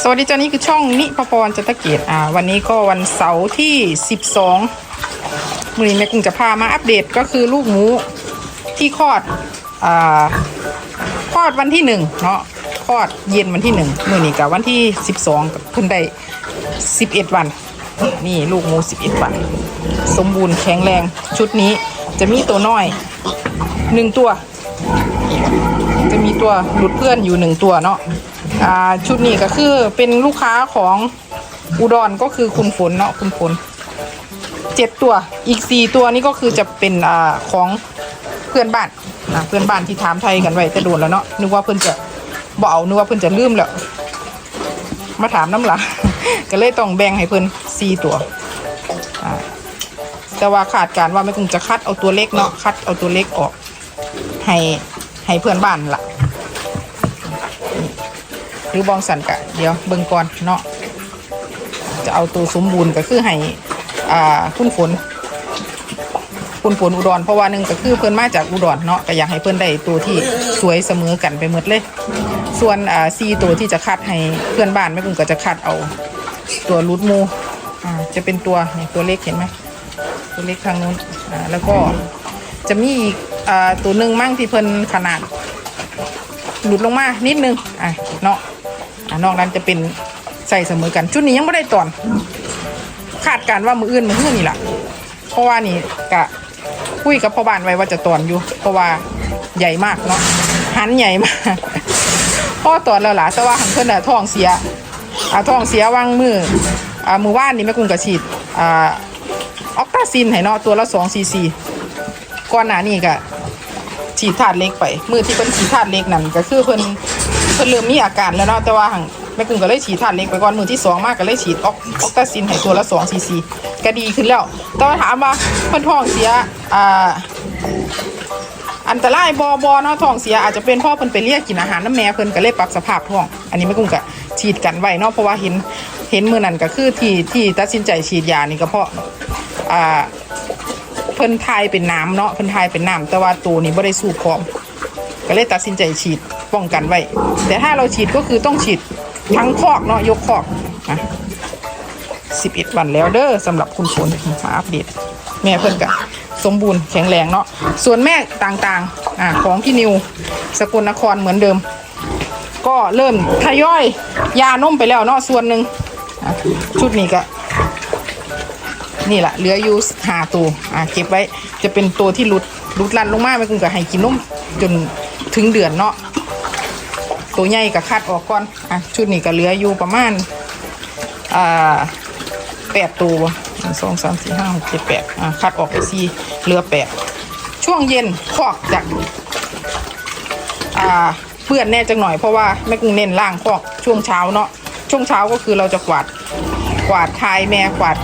สวัสดีจ้านี่คือช่องนิพพรจันตะเกียรติอ่าวันนี้ก็วันเสาร์ที่ 12มือนี้แม่กุ้งจะพามาอัปเดตก็คือลูกหมูที่คลอดอ่าคลอดวันที่หนึ่งเนาะคลอดเย็นวันที่หนึ่งมือนี้กับวันที่ 12กับเพิ่นได้ 11 วัน นี่ลูกหมู 11 วัน สมบูรณ์แข็งแรงชุดนี้จะมีตัวน้อยหนึ่งตัว จะมีตัวหลุดเพื่อนอยู่หนึ่งตัวเนาะ ชุดนี้ก็คือเป็นลูกค้าของอุดรก็คือคุณฝนเนาะคุณฝนเจ็ดตัวอีกสี่ตัวนี้ก็คือจะเป็นอของเพื่อนบ้านอ่าเพื่อนบ้านที่ถามไทยกันไว้แต่โดนแล้วเนาะนึกว่าเพื่อนจะบ่เอานึกว่าเพื่อนจะลืมแล้วมาถามน้ำหละก็เลยต้องแบ่งให้เพื่อนสี่ตัวแต่ว่าขาดการว่าไม่คงจะคัดเอาตัวเล็กเนาะคัดเอาตัวเล็กออกให้ให้เพื่อนบ้านละ หรือบองสันกะเดี๋ยวเบิ่งก่อนเนาะจะเอาตัวสมบูรณ์ก็คือให้อ่าคุณฝนคุณฝนอุดรเพราะว่าหนึ่งก็คือเพิ่อนมาจากอุดรเนาะก็อยากให้เพิ่อนได้ตัวที่สวยเสมอกันไปหมดเลย ส่วนอ่าซีตัวที่จะคัดให้เพื่อนบ้านแม่กุ้งก็จะคัดเอาตัวรูดมูอ่าจะเป็นตัวนี่ตัวเล็กเห็นไหมตัวเล็กทางนู้นอ่าแล้วก็จะมีอีกอ่าตัวหนึ่งมั่งที่เพิ่อนขนาดหลุดลงมานิดนึงอะเนาะ นอกนั้นจะเป็นใส่เสมอกันชุดนี้ยังไม่ได้ตอน คาดการว่ามืออื่นมืออื่นนี่แหละเพราะว่านี่กะคุยกับพ่อบ้านไว้ว่าจะตอนอยู่ เพราะว่าใหญ่มากเนาะหันใหญ่มากพ่อตอนแล้วล่ะแต่ว่าหันเพิ่นอะท้องเสียอ่าท้องเสียวางมืออ่ามือว่านนี่แม่กุ้งกระฉีดอ่าออกตาซินให้เนาะตัวละสองซีซีก่อนหน้านี้ก็ฉีดธาตุเล็กไป มือที่เป็นฉีดธาตุเล็กนั่นก็คือเพิ่น พิ่นเริ่มมีอาการแล้วเนาะแต่ว่าหังแม่กุ้งก็เลยฉีดธาตุเล็กไปก่อนมือที่สองมากก็เลยฉีดออกออกตาซินให้ตัวละสองซีซีก็ดีขึ้นแล้ว แต่ว่าถามว่าเพิ่นท้องเสียอ่าอันตรายบอบอเนาะท้องเสียอาจจะเป็นเพ่อเพิ่นไปเรียกกินอาหารน้ำแม่เพิ่นก็เลยปรับสภาพท้อง อันนี้แม่กุ้งก็ฉีดกันไว้เนาะเพราะว่าเห็นเห็นมือนั่นก็คือที่ที่ตัดสินใจฉีดยานี่ก็เพราะอ่าเพิ่นทายเป็นน้ำเนาะเพิ่นทายเป็นน้ำแต่ว่าตัวนี้บ่ได้สูบพร้อม ก็เลยตัดสินใจฉีดป้องกันไว้ แต่ถ้าเราฉีดก็คือต้องฉีดทั้งคอกเนาะยกคอกนะ11วันแล้วเด้อสำหรับคุณฝนมาอัปเดต แม่เพิ่นก็สมบูรณ์แข็งแรงเนาะส่วนแม่ต่างๆอ่าของพี่นิว สกลนครเหมือนเดิม ก็เริ่มทยอยยานมไปแล้วเนาะส่วนหนึ่งชุดนี้ก็ นี่แหละเหลืออยู่หาตัวอะเก็บไว้จะเป็นตัวที่หลุดหลุดลันลงมาไม่กุ้งกับให้กินนมจน ถึงเดือนเนาะตัวใหญ่กับคัดออกก่อนอะชุดนี้ก็เหลืออยู่ประมาณอ่าแปดตัวสองสามสี่ห้าหกเจ็ดแปดอะคัดออกไปสี่เหลือแปดช่วงเย็นคอกจากอ่าเปื้อนแน่จังหน่อยเพราะว่าแม่กุ้งเน้นล่างคอกช่วงเช้าเนาะช่วงเช้าก็คือเราจะกวาดกวาดทายแม่กวาด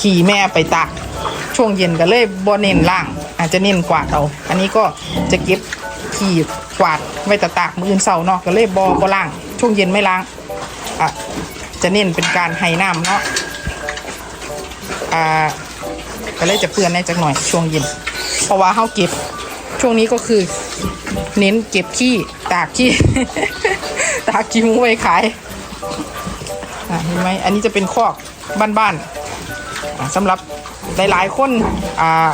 ขี่แม่ไปตากช่วงเย็นก็เลยบ่เน้นล่าง อาจจะเน้นกวาดเอา อันนี้ก็จะเก็บขี่ กวาดไว้แตะตากมืออื่นเสาร์เนาะก็เลยบ่บ่ล่าง ช่วงเย็นไม่ล้างอะจะเน้นเป็นการให้น้ำเนาะอ่าก็เลยจะเปื้อนในจักหน่อยช่วงเย็น เพราะว่าเฮาเก็บช่วงนี้ก็คือ เน้นเก็บขี้ตากขี้ตากขี้มูไว้ขายอะเห็นไหมอันนี้จะเป็นคอกบ้านๆสำหรับหลายๆคนอ่า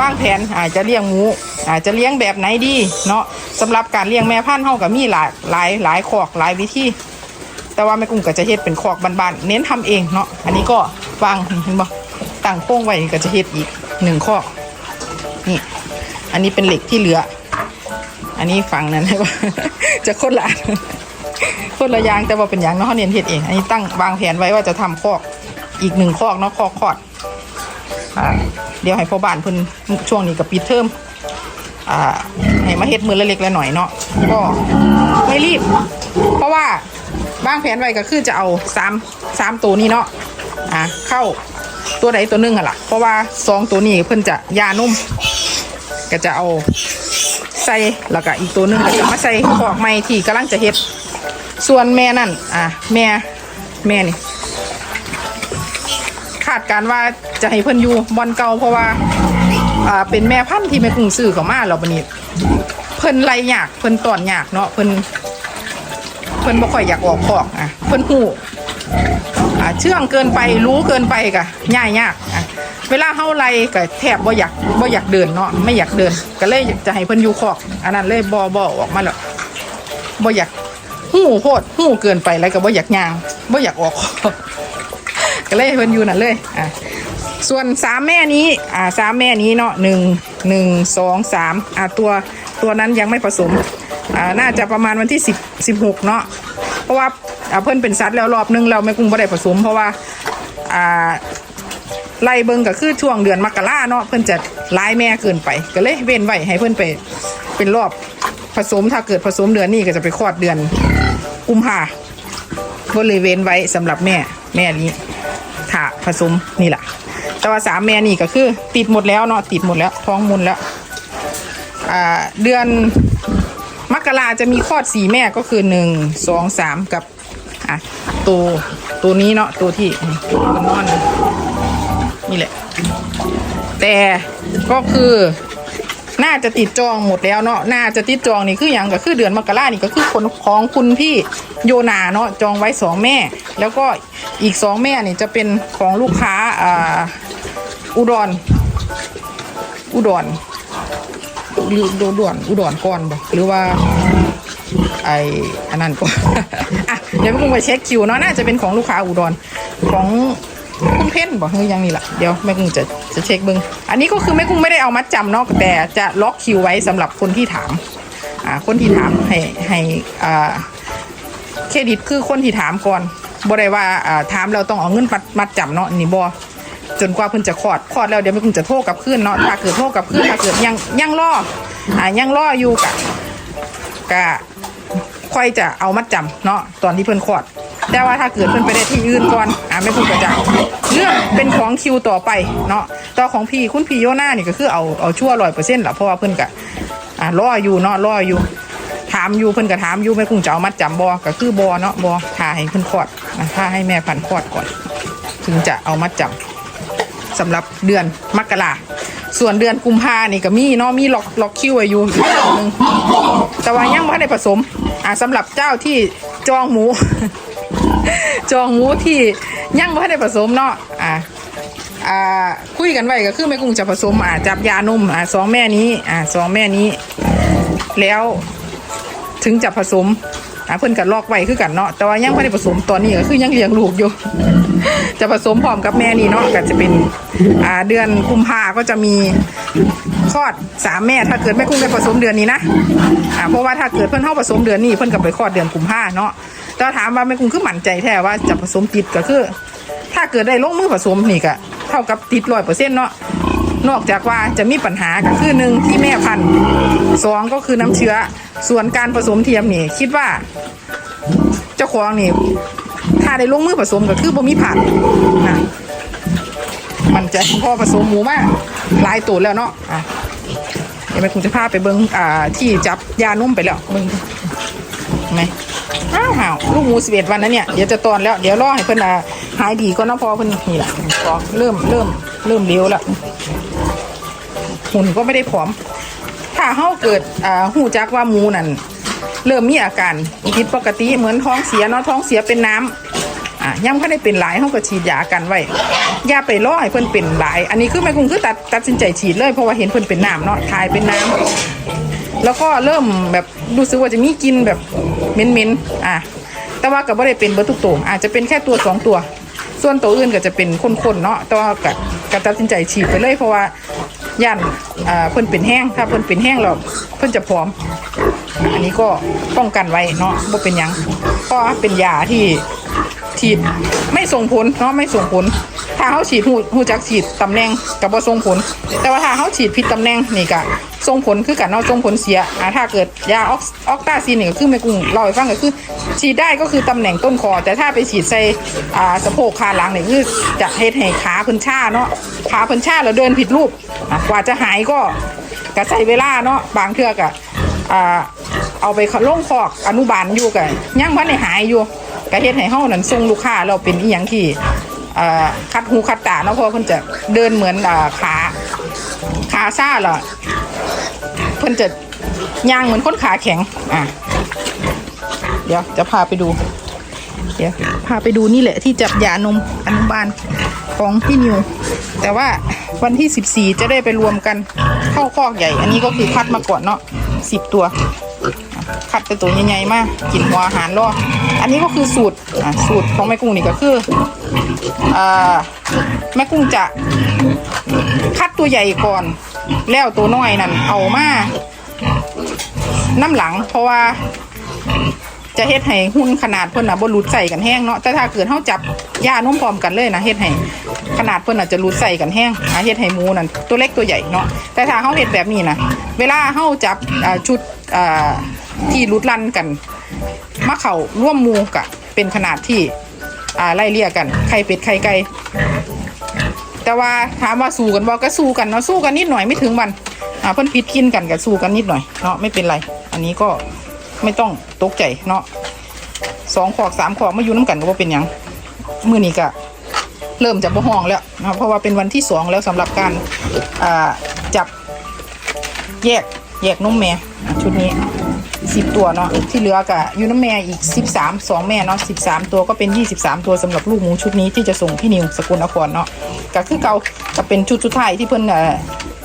วางแผนอาจจะเลี้ยงหมู อาจจะเลี้ยงแบบไหนดีเนาะสำหรับการเลี้ยงแม่พันธุ์เฮากับมีหลายหลายหลายคอกหลายวิธี แต่ว่าแม่กุ้งก็จะเฮ็ดเป็นคอกบานๆเน้นทำเองเนาะอันนี้ก็วางเห็นบ่ตั้งโป้งไว้ก็จะเฮ็ดอีกหนึ่งคอกนี่อันนี้เป็นเหล็กที่เหลือ อันนี้ฝั่งนั้นใช่ปะจะคนละคนละยางแต่ว่าเป็นยางเนาะเขาเนียนเฮ็ดเอง อันนี้ตั้งวางแผนไว้ว่าจะทำคอกอีกหนึ่งคอกเนาะคอกคอด เดี๋ยวให้พ่อบ้านเพิ่นช่วงนี้กับปิดเทอมอ่าให้มาเฮ็ดมือละเล็กละหน่อยเนาะก็ไม่รีบ เพราะว่าวางแผนไว้ก็คือจะเอาสามสามตัวนี้เนาะอ่าเข้าตัวใดตัวหนึงอะล่ะ เพราะว่าสองตัวนี้เพิ่นจะยานุ่ม ก็จะเอาใส่แล้วก็อีกตัวหนึงก็จะมาใส่ขอกไม้ที่กำลังจะเฮ็ดส่วนแม่นั่นอะแม่แม่นี่ คาดการว่าจะให้เพิ่นอยู่บอนเก่าเพราะว่าอ่าเป็นแม่พันธุ์ที่แม่กุ้งซื้อเข้ามาแล้วบัดนี้เพิ่นไล่ยากเพิ่นตอนยากเนาะเพิ่นเพิ่นบ่ค่อยอยากออกคอกอะเพิ่นหูอ่าเชื่องเกินไปรู้เกินไปกะง่ายยากอะเวลาเฮาไล่ก็แทบบ่อยากบ่อยากเดินเนาะไม่อยากเดิน ก็เลยจะให้เพิ่นอยู่คอกอันนั้นเลยบ่บ่ออกมาแล้วบ่อยากหูโพดหูเกินไปแล้วก็บ่อยากย่างบ่อยากออกคอก ก็เลยเพิ่นอยู่นั่นเลยอะส่วนสามแม่นี้อ่าสามแม่นี้เนาะหนึ่งหนึ่งสองสามอ่าตัวตัวนั้นยังไม่ผสมอ่าน่าจะประมาณวันที่สิบสิบหกเนาะเพราะว่าอ่าเพิ่นเป็นซัดแล้วรอบนึงเราไม่กุ้งบ่ได้ผสม เพราะว่าอ่าไล่เบิงก็คือช่วงเดือนมกราเนาะเพิ่นจะไล่แม่เกินไปก็เลยเว้นไว้ให้เพิ่นไปเป็นรอบผสมถ้าเกิดผสมเดือนนี้ก็จะไปคลอดเดือนกุมภาบริเวณไว้สำหรับแม่แม่นี้ ผสมนี่แหละแต่ว่าสามแม่นี่ก็คือ ติดหมดแล้วเนาะติดหมดแล้วท้องมุนแล้วเดือนมกราจะมีคลอดสี่แม่ก็คือหนึ่งสองสามกับอะตัวตัวนี้เนาะตัวที่มันนอนนี่แหละ แต่ก็คือ น่าจะติดจองหมดแล้วเนาะน่าจะติดจองนี่คืออย่างก็คือเดือนมกรานี่ก็คือคนของคุณพี่โยนาเนาะจองไว้สองแม่ แล้วก็อีกสองแม่นี่จะเป็นของลูกค้าอ่าอุดร อุดรหรืออุดรอุดรก่อนบ่หรือว่าไออันนั้นก่อนอะเดี๋ยวแม่กุ้งไปเช็คคิวเนาะน่าจะเป็นของลูกค้าอุดรของคุณเพ่นบอกเฮ้ยยังนี่แหละเดี๋ยวแม่กุ้งจะ จะเช็คเบึงอันนี้ก็คือแม่กุ้งไม่ได้เอามัดจำเนาะแต่จะล็อกคิวไว้สำหรับคนที่ถามอ่าคนที่ถามให้ให้อ่าเครดิตคือคนที่ถามก่อนบ่ได้ว่าอ่าถามเราต้องเอาเงินมัดมัดจำเนาะนี่บ่จนกว่าเพิ่นจะคลอดคลอดแล้วเดี๋ยวแม่กุ้งจะโทรกลับคืนเนาะถ้าเกิดโทรกลับคืนถ้าเกิดยังยังรออ่ายังรออยู่กะกะค่อยจะเอามัดจำเนาะตอนที่เพิ่นคลอด แต่ว่าถ้าเกิดเพิ่นไปได้ที่อื่นก่อนอ่าไม่พูดกระจะเรื่องเป็นของคิวต่อไปเนาะต่อของพี่คุณพี่โยนานี่ก็คือเอาเอาชั่วร้อยเปอร์เซ็นต์ละเพราะว่าเพิ่นกะอ่ารออยู่เนาะรออยู่ ถามอยู่เพิ่นก็ถามอยู่ไม่คงจะเอามัดจำบอก็คือบอเนาะบอทาให้เพิ่นคลอดนะถ้าให้แม่พันคลอดก่อน ถึงจะเอามัดจำสำหรับเดือนมกราส่วนเดือนกุมภานี่ก็มีเนาะมีล็อกล็อกคิวไว้อยู่หนึงแต่ว่ายังไม่ได้ผสมอ่าสำหรับเจ้าที่จองหมู จองหมูที่ยังไม่ได้ผสมเนาะอ่าอ่าคุยกันไว้ก็คือแม่กุ้งจะผสมอ่าจับยานมอ่าสองแม่นี้อ่าสองแม่นี้ แล้วถึงจะผสมอ่าเพิ่นกันลอกไว้คือกันเนาะแต่ว่ายังไม่ได้ผสมตอนนี้ก็คือยังเลี้ยงลูกอยู่ จะผสมพร้อมกับแม่นี่เนาะก็จะเป็นอ่าเดือนกุมภาก็จะมีคลอดสามแม่ถ้าเกิดแม่กุ้งได้ผสมเดือนนี้นะอ่าเพราะว่าถ้าเกิดเพิ่นเข้าผสมเดือนนี้เพิ่นก็ไปคลอดเดือนกุมภาเนาะ แต่ถามว่าแม่กุ้งคือมั่นใจแท้ว่าจะผสมติดก็คือ ถ้าเกิดได้ลงมือผสมนี่ก็เท่ากับติดร้อยเปอร์เซ็นต์เนาะนอกจากว่าจะมีปัญหาก็คือหนึ่งที่แม่พันธุ์สองก็คือน้ำเชื้อ ส่วนการผสมเทียมนี่คิดว่า เจ้าของนี่ถ้าได้ลงมือผสมก็คือบ่มีผ่านะมันจะพอผสมหมูมากหลายตัวแล้วเนาะอะเดี๋ยวแม่คงจะพาไปเบิ้งอ่าที่จับยานุ่มไปแล้วเบิ้งเห็นไหม อ้าวห่าวลูกหมูสิบเอ็ดวันนั้นเนี่ยเดี๋ยวจะตอนแล้วเดี๋ยวรอให้เพิ่นอ่าหายดีก่อนนาะพอเพิ่นนี่แหละพอเริ่มเริ่มเริ่มเลี้ยวแล้วหุ่นก็ไม่ได้ผอม ถ้าเฮาเกิดอ่าหูจักว่าหมูนั่นเริ่มมีอาการผิดปกติเหมือนท้องเสียเนาะท้องเสียเป็นน้ำอะยังไม่ได้เป็นหลายเขาก็ฉีดยากันไว้ยาไปรอให้เพิ่นเป็นหลาย อันนี้คือแม่กุ้งคือตัดตัดสินใจฉีดเลยเพราะว่าเห็นเพิ่นเป็นน้ำเนาะทายเป็นน้ำแล้วก็เริ่มแบบรู้สึกว่าจะมีกินแบบ เหม็นๆอะแต่ว่าก็บ่ได้เป็นเบอร์ทุกตัวอาจจะเป็นแค่ตัวสองตัว ส่วนตัวอื่นก็จะเป็นคนๆเนาะแต่ว่าก็ก็ตัดสินใจฉีดไปเลยเพราะว่าย่านอ่าเพิ่นเป็นแห้งถ้าเพิ่นเป็นแห้งแล้วเพิ่นจะพร้อม อันนี้ก็ป้องกันไว้เนาะบ่เป็นหยังก็เป็นยาที่ฉีดไม่ส่งผลเนาะไม่ส่งผล ถ้าเขาฉีดหูหูจักฉีดตำแหน่งกับบ่ส่งผล แต่ว่าถ้าเขาฉีดผิดตำแหน่งนี่ก็ ส่งผลคือกันเนาะส่งผลเสียอ่าถ้าเกิดยาออกออกตาซีนนี่ก็คือไม่กุ้งเล่าให้ฟังก็คือฉีดได้ก็คือตำแหน่งต้นคอ แต่ถ้าไปฉีดใส่อ่าสะโพกขาหลังเนี่ยคือจะเฮ็ดให้ขาเพิ่นชาเนาะขาเพิ่นชาแล้วเดินผิดรูปอะกว่าจะหายก็ก็ใช้เวลาเนาะบางเทือก็อ่าเอาไปลงคอกอนุบาลอยู่กันยังพันในหายอยู่กระเฮ็ดให้เฮานั้นส่งลูกค้าเราเป็นอีหยังที่อ่าคัดหูคัดตาเนาะเพราะเพิ่นจะเดินเหมือนอ่าขาขาซ่าเหรอ เพิ่นจะย่างเหมือนคนขาแข็ง อะ เดี๋ยวจะพาไปดู เดี๋ยวพาไปดูนี่แหละที่จับยานมอนุบาลของพี่นิว แต่ว่าวันที่ 14 จะได้ไปรวมกันเข้าคอกใหญ่ อันนี้ก็คือคัดมาก่อนเนาะสิบตัว คัดแต่ตัวใหญ่ๆมากกินหัวอาหารรออันนี้ก็คือสูตรสูตรของแม่กุ้งนี่ก็คืออแม่กุ้งจะ ตัวใหญ่ก่อน แล้วตัวน้อยนั่นเอามาน้ำหลัง เพราะว่า จะเฮ็ดให้หุ้นขนาดเพิ่นน่ะบ่หลุดใส่กันแห้งเนาะแต่ถ้าเกิดเฮาจับย่านุ่มพร้อมกันเลยนะเฮ็ดให้ขนาดเพิ่นน่ะจะหลุดใส่กันแห้งอะเฮ็ดให้หมูนั่นตัวเล็กตัวใหญ่เนาะแต่ถ้าเฮาเฮ็ดแบบนี้นะเวลาเฮาจับชุดที่หลุดลั่นกันมาเข้าร่วมมูกะเป็นขนาดที่ไล่เลี่ยกันไข่เป็ดไข่ไก่ แต่ว่าถามว่าสู้กันบ่ก็สู้กันเนาะสู้กันนิดหน่อยไม่ถึงวันอ่าเพิ่นปิดกินกันก็สู้กันนิดหน่อยเนาะไม่เป็นไร อันนี้ก็ไม่ต้องตกใจเนาะสองขอกสามขอกมาอยู่น้ำกันก็บ่เป็นยังมือนี้ก็เริ่มจะบ่ห้องแล้วนะเพราะว่าเป็นวันที่สองแล้วสำหรับการอ่าจับแยกแยกนมแม่ชุดนี้ สิบตัวเนาะที่เหลือก็อยู่น้ำแม่อีกสิบสามสองแม่เนาะสิบสามตัวก็เป็นยี่สิบสามตัวสำหรับลูกหมูชุดนี้ที่จะส่งพี่นิวสกุลนครเนาะก็คือเก่าก็เป็นชุดสุดท้ายที่เพิ่นเอ่อ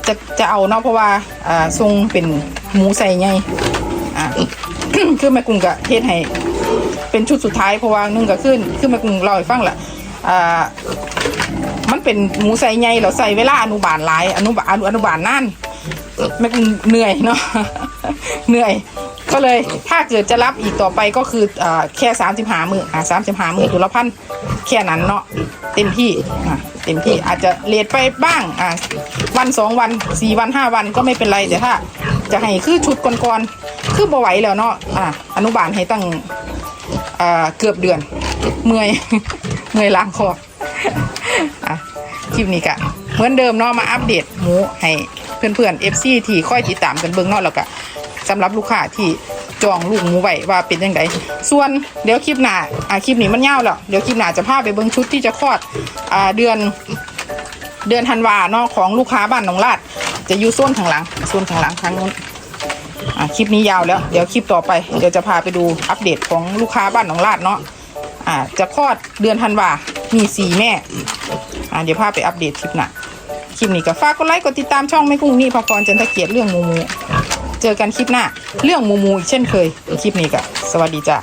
จะจะเอาเนาะเพราะว่าอ่าทรงเป็นหมูใส่ไงอ่าคือแม่กุ้งก็เทศให้เป็นชุดสุดท้ายเพราะว่านึ่งก็ขึ้นขึ้นมาเล่าให้ฟังแหละอ่ามันเป็นหมูใส่ใหญ่เราใส่เวลาอนุบาลหลายอนุบาลอนุบาลนั่นแม่กุ้งเหนื่อยเนาะเหนื่อย ก็เลยถ้าเกิดจะรับอีกต่อไปก็คืออ่าแค่สามสิบหามืออ่าสามสิบหามือตัวละพันแค่นั้นเนาะเต็มที่อ่าเต็มที่อาจจะเลทไปบ้างอ่าวันสองวันสี่วันห้าวันก็ไม่เป็นไรแต่ถ้า จะให้คือชุดก่อนๆคือบ่ไหวแล้วเนาะอ่าอนุบาลให้ตั้งอ่าเกือบเดือน เมื่อยเมื่อยล้างคออะคลิปนี้กะเหมือนเดิมเนาะมาอัปเดตหมูให้เพื่อนๆ FC ที่ค่อยติดตามกันเบิ่งเนาะแล้วก็ สำหรับลูกค้าที่จองลูกหมูไว้ว่าเป็นยังไงส่วนเดี๋ยวคลิปหน้าอ่าคลิปนี้มันยาวแล้วเดี๋ยวคลิปหน้าจะพาไปเบิ่งชุดที่จะคลอดอ่าเดือนเดือนธันวาเนาะของลูกค้าบ้านหนองลาด จะอยู่โซนข้างหลังโซนข้างหลังทางนู้นอะคลิปนี้ยาวแล้ว เดี๋ยวคลิปต่อไปเดี๋ยวจะพาไปดูอัปเดตของลูกค้าบ้านหนองลาดเนาะอ่าจะคลอดเดือนธันวามีสี่แม่อ่าเดี๋ยวพาไปอัปเดตคลิปหน้าคลิปนี้ก็ฝากกดไลค์กดติดตามช่องแม่กุ้งนี่พอพรจันทเกียรติเรื่องหมูหมู เจอกันคลิปหน้า เรื่องมูมูอีกเช่นเคยคลิปนี้ก็สวัสดีจ้า